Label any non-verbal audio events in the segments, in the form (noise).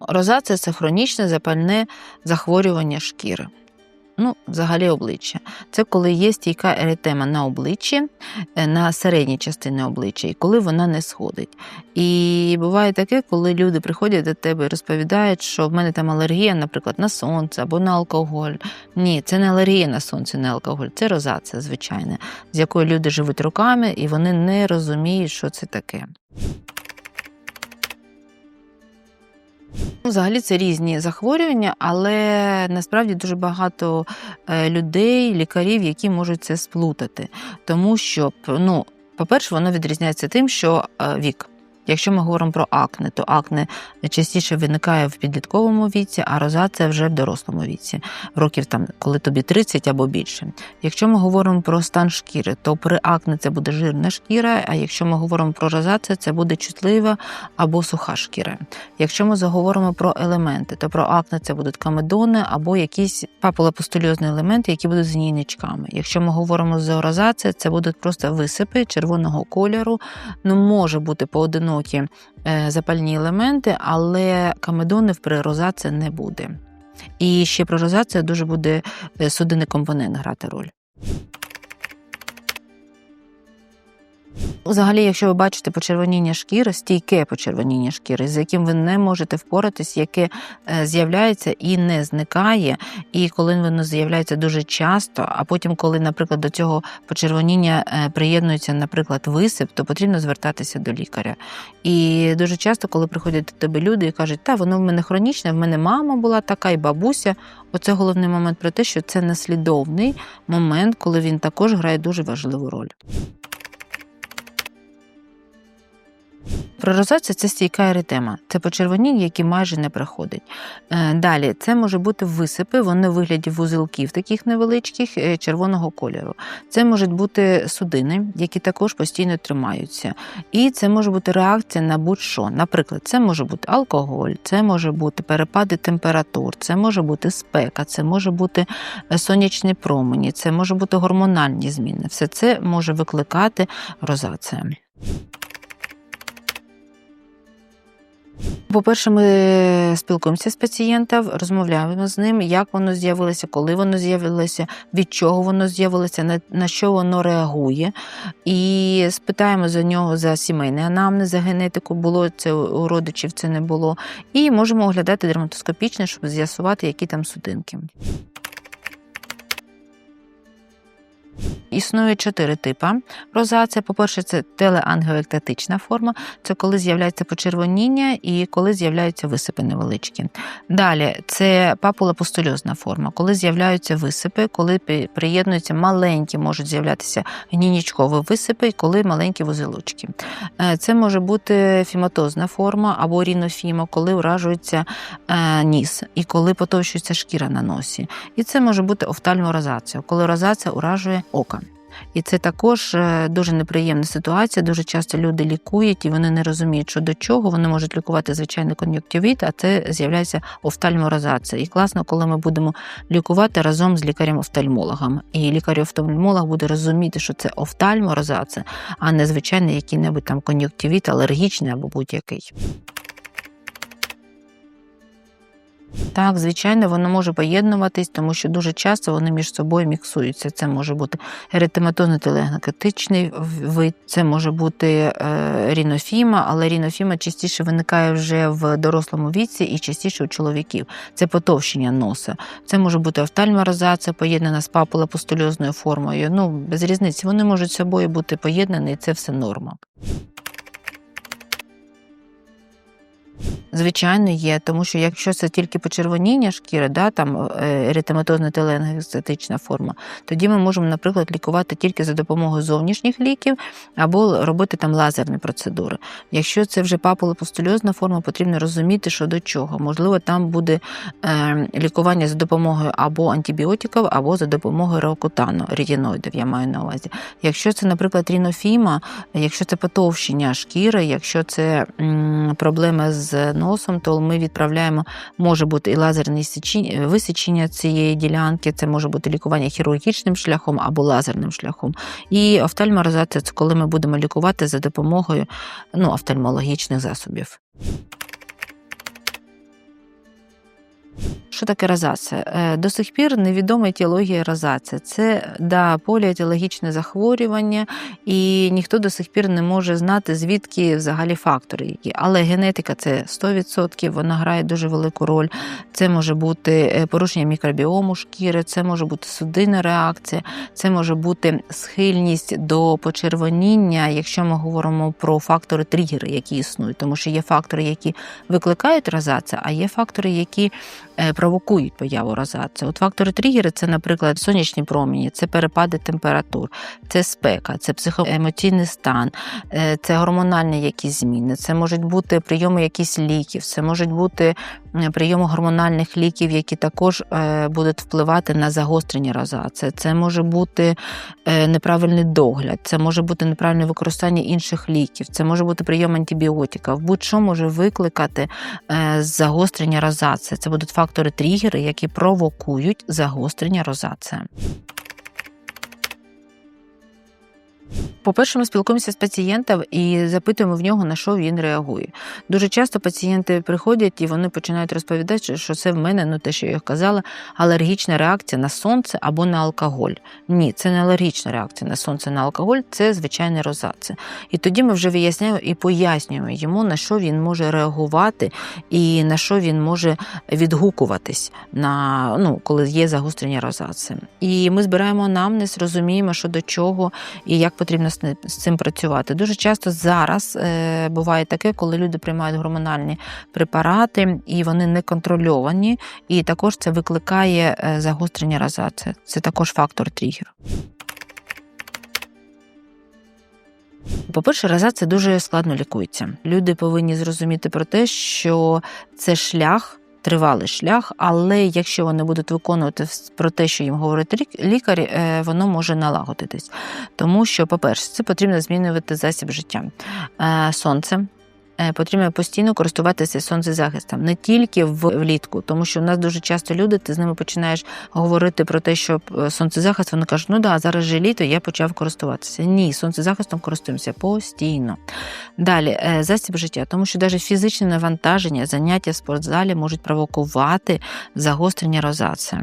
Розація це хронічне запальне захворювання шкіри. Ну, взагалі обличчя. Це коли є стійка еритема на обличчі, е, на середній частині обличчя, і коли вона не сходить. І буває таке, коли люди приходять до тебе і розповідають, що в мене там алергія, наприклад, на сонце або на алкоголь. Ні, це не алергія на сонце, не алкоголь, це розація, звичайна, з якою люди живуть руками, і вони не розуміють, що це таке. Взагалі це різні захворювання, але насправді дуже багато е, людей, лікарів, які можуть це сплутати. Тому що, ну, по-перше, воно відрізняється тим, що е, вік. Якщо ми говоримо про акне, то акне частіше виникає в підлітковому віці, а розація вже в дорослому віці, років там, коли тобі 30 або більше. Якщо ми говоримо про стан шкіри, то при акне це буде жирна шкіра, а якщо ми говоримо про розацію, це буде чутлива або суха шкіра. Якщо ми заговоримо про елементи, то про акне це будуть камедони або якісь папулопустульозні елементи, які будуть з. Якщо ми говоримо за розацію, це будуть просто висипи червоного кольору. Ну, може бути поодинокі е, запальні елементи, але камедони при розації не буде. І ще про розацію дуже буде е, судинний компонент грати роль. Взагалі, якщо ви бачите почервоніння шкіри, стійке почервоніння шкіри, з яким ви не можете впоратись, яке е, з'являється і не зникає, і коли воно з'являється дуже часто, а потім, коли, наприклад, до цього почервоніння е, приєднується, наприклад, висип, то потрібно звертатися до лікаря. І дуже часто, коли приходять до тебе люди і кажуть, та воно в мене хронічне, в мене мама була така, і бабуся. Оце головний момент про те, що це наслідовний момент, коли він також грає дуже важливу роль. Пророзація це стійка еритема, це почервоніння, які майже не проходить. Е, Далі це може бути висипи, вони в вигляді вузелків таких невеличких е, червоного кольору. Це можуть бути судини, які також постійно тримаються. І це може бути реакція на будь-що. Наприклад, це може бути алкоголь, це може бути перепади температур, це може бути спека, це може бути е, сонячні промені, це може бути гормональні зміни. Все це може викликати розація. По-перше, ми спілкуємося з пацієнтом, розмовляємо з ним, як воно з'явилося, коли воно з'явилося, від чого воно з'явилося, на, що воно реагує. І спитаємо за нього за сімейний анамнез, за генетику, було це у родичів, це не було. І можемо оглядати дерматоскопічно, щоб з'ясувати, які там судинки. Існує чотири типи розація. По-перше, це телеангіоектатична форма, це коли з'являється почервоніння і коли з'являються висипи невеличкі. Далі це папулопустульозна форма, коли з'являються висипи, коли приєднуються маленькі, можуть з'являтися гнінічкові висипи, коли маленькі вузелочки. Е, це може бути фіматозна форма або рінофіма, коли уражується е, ніс і коли потовщується шкіра на носі. І це може бути офтальморозація, коли розація уражує ока. І це також е, дуже неприємна ситуація. Дуже часто люди лікують і вони не розуміють, що до чого. Вони можуть лікувати звичайний кон'юктивіт, а це з'являється офтальморозація. І класно, коли ми будемо лікувати разом з лікарем-офтальмологом. І лікар-офтальмолог буде розуміти, що це офтальморозація, а не звичайний який-небудь там кон'юктивіт, алергічний або будь-який. Так, звичайно, воно може поєднуватись, тому що дуже часто вони між собою міксуються. Це може бути еретематозно телегнокатичний вид, це може бути е, рінофіма, але рінофіма частіше виникає вже в дорослому віці і частіше у чоловіків. Це потовщення носа. Це може бути офтальморозація, поєднана з папулопустульозною формою. Ну, без різниці, вони можуть з собою бути поєднані, і це все норма. Звичайно, є, тому що якщо це тільки почервоніння шкіри, да, там еритематозна теленгестетична форма, тоді ми можемо, наприклад, лікувати тільки за допомогою зовнішніх ліків або робити там лазерні процедури. Якщо це вже папулопустульозна форма, потрібно розуміти, що до чого. Можливо, там буде е, лікування за допомогою або антибіотиків, або за допомогою реокутану, ретиноїдів, я маю на увазі. Якщо це, наприклад, рінофіма, якщо це потовщення шкіри, якщо це проблеми з носом, то ми відправляємо, може бути і лазерне висічення цієї ділянки, це може бути лікування хірургічним шляхом або лазерним шляхом. І офтальморозація це коли ми будемо лікувати за допомогою ну, офтальмологічних засобів. Що таке розація? Е, До сих пір невідома етіологія розації. Це да, поліетіологічне захворювання, і ніхто до сих пір не може знати, звідки взагалі фактори які. Але генетика це 100%, вона грає дуже велику роль. Це може бути е, порушення мікробіому шкіри, це може бути судинна реакція, це може бути схильність до почервоніння, якщо ми говоримо про фактори тригери, які існують, тому що є фактори, які викликають розацію, а є фактори, які е, провокують появу розації. От фактори тригери це, наприклад, сонячні промені, це перепади температур, це спека, це психоемоційний стан, е, це гормональні якісь зміни, це можуть бути прийоми якісь ліків, це можуть бути е, прийоми гормональних ліків, які також е, будуть впливати на загострення розації. Це може бути е, неправильний догляд, це може бути неправильне використання інших ліків, це може бути прийом антибіотиків, будь-що може викликати загострення розації. Це будуть фактори тригери, які провокують загострення розації. По-перше, ми спілкуємося з пацієнтом і запитуємо в нього, на що він реагує. Дуже часто пацієнти приходять і вони починають розповідати, що це в мене, ну те, що я казала, алергічна реакція на сонце або на алкоголь. Ні, це не алергічна реакція на сонце на алкоголь, це звичайна розація. І тоді ми вже виясняємо і пояснюємо йому, на що він може реагувати і на що він може відгукуватись, на, ну, коли є загострення розації. І ми збираємо анамнез, розуміємо, що до чого і як потрібно з з цим працювати. Дуже часто зараз е, буває таке, коли люди приймають гормональні препарати і вони не контрольовані, і також це викликає е, загострення розації. Це також фактор тригеру. По-перше, розація дуже складно лікується. Люди повинні зрозуміти про те, що це шлях. Тривалий шлях, але якщо вони будуть виконувати про те, що їм говорить лікар, е, воно може налагодитись. Тому що, по-перше, це потрібно змінювати засіб життя. Е, сонце. Е, потрібно постійно користуватися сонцезахистом не тільки влітку, тому що в нас дуже часто люди, ти з ними починаєш говорити про те, що сонцезахист, вони кажуть, ну да, зараз же літо, я почав користуватися. Ні, сонцезахистом користуємося постійно. Далі, засіб життя, тому що навіть фізичне навантаження, заняття в спортзалі можуть провокувати загострення розації.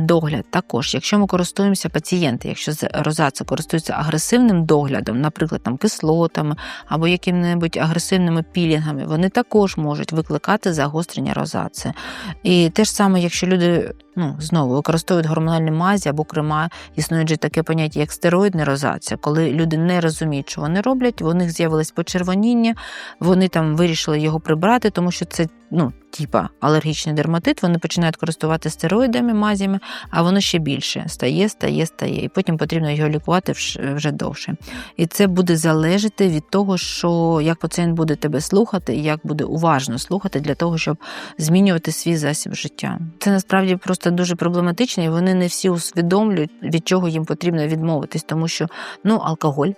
Догляд також, якщо ми користуємося пацієнти, якщо розація користується агресивним доглядом, наприклад, там кислотами або яким-небудь агресивними пілінгами, вони також можуть викликати загострення розації. І те ж саме, якщо люди ну, знову використовують гормональні мазі або крема, існує же таке поняття, як стероїдна розація, коли люди не розуміють, що вони роблять, у них з'явилось почервоніння, вони там вирішили його прибрати, тому що це ну, типа алергічний дерматит, вони починають користувати стероїдами, мазями, а воно ще більше стає, стає, стає. І потім потрібно його лікувати вже довше. І це буде залежати від того, що як пацієнт буде тебе слухати, як буде уважно слухати для того, щоб змінювати свій засіб життя. Це насправді просто дуже проблематично, і вони не всі усвідомлюють, від чого їм потрібно відмовитись, тому що ну, алкоголь.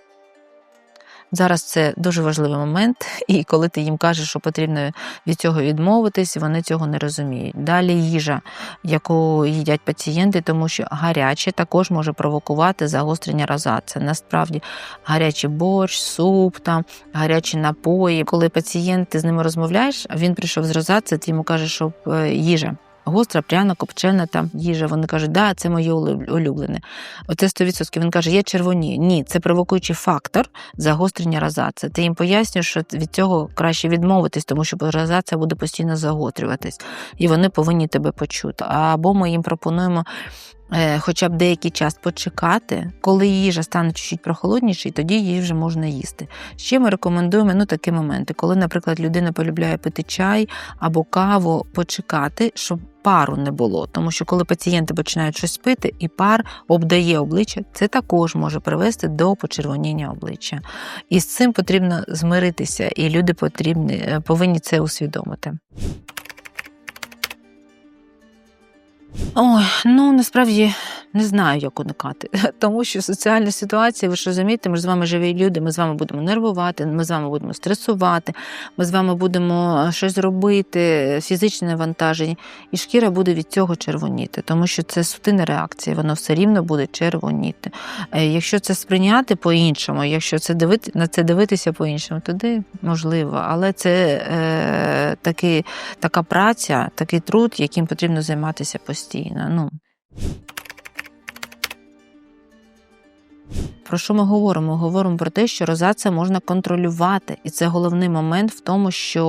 Зараз це дуже важливий момент, (laughs) і коли ти їм кажеш, що потрібно від цього відмовитись, вони цього не розуміють. Далі їжа, яку їдять пацієнти, тому що гаряче також може провокувати загострення розації. Насправді гарячий борщ, суп, там, гарячі напої. Коли пацієнт ти з ними розмовляєш, він прийшов з розації, ти йому кажеш, що е, їжа гостра, пряна, копчена там їжа. Вони кажуть, да, це моє улюблене. Оце 100%. Він каже, є червоні. Ні, це провокуючий фактор загострення розації. Ти їм пояснюєш, що від цього краще відмовитись, тому що розація буде постійно загострюватись, і вони повинні тебе почути. Або ми їм пропонуємо. Е, хоча б деякий час почекати, коли їжа стане чуть-чуть прохолодніше, і тоді її вже можна їсти. Ще ми рекомендуємо ну, такі моменти, коли, наприклад, людина полюбляє пити чай або каву, почекати, щоб пару не було. Тому що коли пацієнти починають щось пити, і пар обдає обличчя, це також може привести до почервоніння обличчя. І з цим потрібно змиритися, і люди потрібні, е, повинні це усвідомити. Ой, ну насправді не знаю, як уникати. (laughs) Тому що соціальна ситуація, ви ж розумієте, ми ж з вами живі люди, ми з вами будемо нервувати, ми з вами будемо стресувати, ми з вами будемо щось робити, фізичне навантаження, і шкіра буде від цього червоніти, тому що це сутина реакція, воно все рівно буде червоніти. Е, Якщо це сприйняти по-іншому, якщо це дивити, на це дивитися по-іншому, тоді можливо. Але це е, такий, така праця, такий труд, яким потрібно займатися постійно. Ну. Про що ми говоримо? Говоримо про те, що розація можна контролювати, і це головний момент в тому, що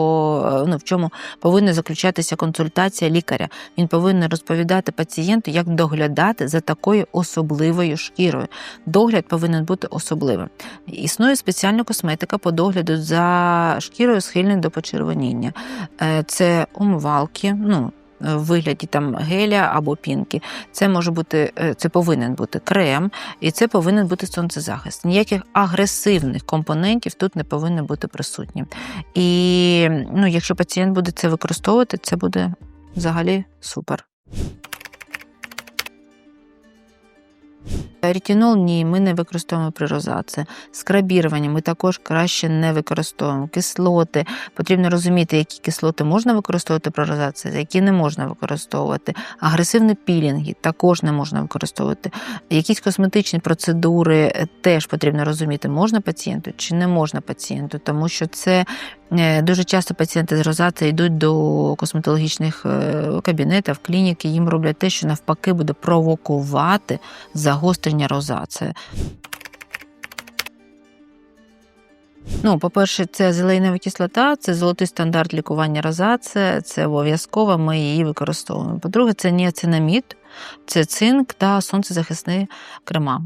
е, ну в чому повинна заключатися консультація лікаря. Він повинен розповідати пацієнту, як доглядати за такою особливою шкірою. Догляд повинен бути особливим. Існує спеціальна косметика по догляду за шкірою, схильною до почервоніння. Е, Це умивалки. ну, в вигляді там геля або пінки. Це може бути, е, це повинен бути крем, і це повинен бути сонцезахист. Ніяких агресивних компонентів тут не повинно бути присутні. І ну, якщо пацієнт буде це використовувати, це буде взагалі супер. Ретінол ні, ми не використовуємо при розації. Скрабірування ми також краще не використовуємо. Кислоти. Потрібно розуміти, які кислоти можна використовувати при розації, які не можна використовувати. Агресивні пілінги також не можна використовувати. Якісь косметичні процедури теж потрібно розуміти, можна пацієнту чи не можна пацієнту, тому що це е, дуже часто пацієнти з розацією йдуть до косметологічних е, кабінетів, клініки, їм роблять те, що навпаки буде провокувати загострення розації. Ну, по-перше, це зеленова кислота, це золотий стандарт лікування розації, це обов'язково ми її використовуємо. По-друге, це ніацинамід, це цинк та сонцезахисні крема.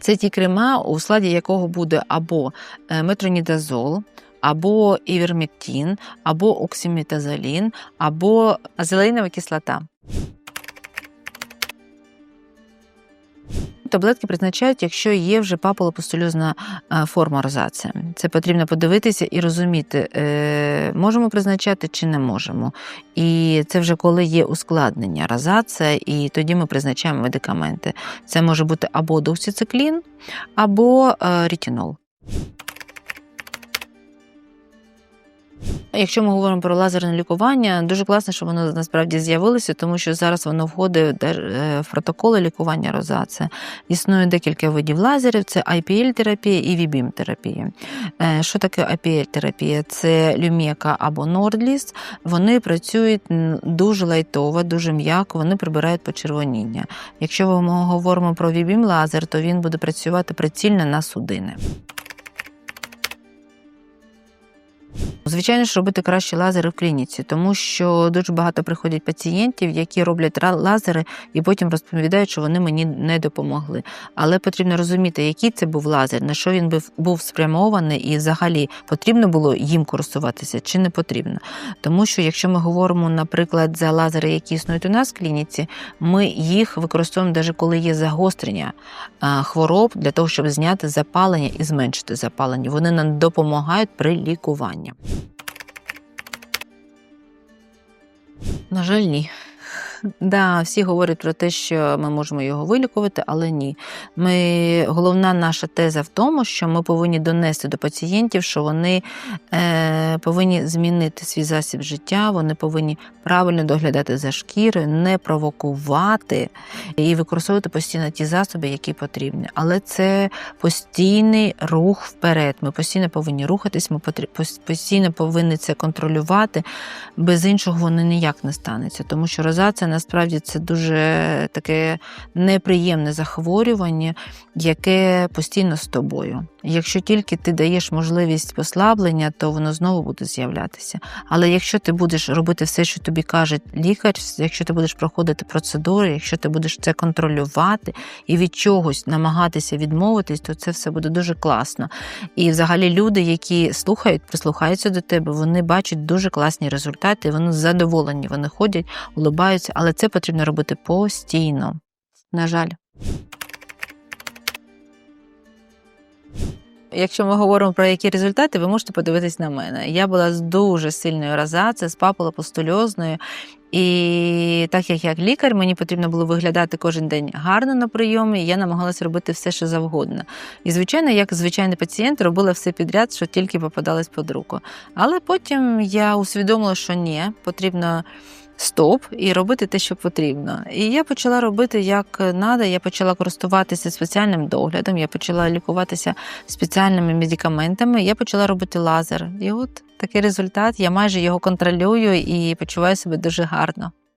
Це ті крема, у складі якого буде або е, метронідазол, або івермектин, або оксиметазолін, або азелеїнова кислота. Таблетки призначають, якщо є вже папулопустульозна форма розація. Це потрібно подивитися і розуміти, е, можемо призначати чи не можемо. І це вже коли є ускладнення розація, і тоді ми призначаємо медикаменти. Це може бути або доксициклін, або е, Якщо ми говоримо про лазерне лікування, дуже класно, що воно насправді з'явилося, тому що зараз воно входить в протоколи лікування розації. Існує декілька видів лазерів: це IPL-терапія і VBIM-терапія. Що таке IPL-терапія? Це люмека або Нордліс. Вони працюють дуже лайтово, дуже м'яко, вони прибирають почервоніння. Якщо ми говоримо про VBIM лазер, то він буде працювати прицільно на судини. Звичайно ж, робити краще лазери в клініці, тому що дуже багато приходять пацієнтів, які роблять лазери і потім розповідають, що вони мені не допомогли. Але потрібно розуміти, який це був лазер, на що він був спрямований, і взагалі потрібно було їм користуватися чи не потрібно. Тому що, якщо ми говоримо, наприклад, за лазери, які існують у нас в клініці, ми їх використовуємо навіть коли є загострення хвороб для того, щоб зняти запалення і зменшити запалення. Вони нам допомагають при лікуванні. На жаль, ні. Да, всі говорять про те, що ми можемо його вилікувати, але ні. Ми, Головна наша теза в тому, що ми повинні донести до пацієнтів, що вони е, повинні змінити свій засіб життя, вони повинні правильно доглядати за шкірою, не провокувати і використовувати постійно ті засоби, які потрібні. Але це постійний рух вперед. Ми постійно повинні рухатись, ми постійно повинні це контролювати. Без іншого воно ніяк не станеться, тому що розація насправді це дуже таке неприємне захворювання, яке постійно з тобою. Якщо тільки ти даєш можливість послаблення, то воно знову буде з'являтися. Але якщо ти будеш робити все, що тобі каже лікар, якщо ти будеш проходити процедури, якщо ти будеш це контролювати і від чогось намагатися відмовитись, то це все буде дуже класно. І взагалі люди, які слухають, прислухаються до тебе, вони бачать дуже класні результати, вони задоволені, вони ходять, улибаються, але це потрібно робити постійно. На жаль. Якщо ми говоримо про які результати, ви можете подивитись на мене. Я була з дуже сильною розацією, з папулопустульозною, І так як як лікар, мені потрібно було виглядати кожен день гарно на прийомі, і я намагалася робити все, що завгодно. І, звичайно, як звичайний пацієнт, робила все підряд, що тільки попадалось під руку. Але потім я усвідомила, що ні, потрібно. Стоп і робити те, що потрібно. І я почала робити як треба. Я почала користуватися спеціальним доглядом, я почала лікуватися спеціальними медикаментами, я почала робити лазер. І от такий результат. Я майже його контролюю і почуваю себе дуже гарно.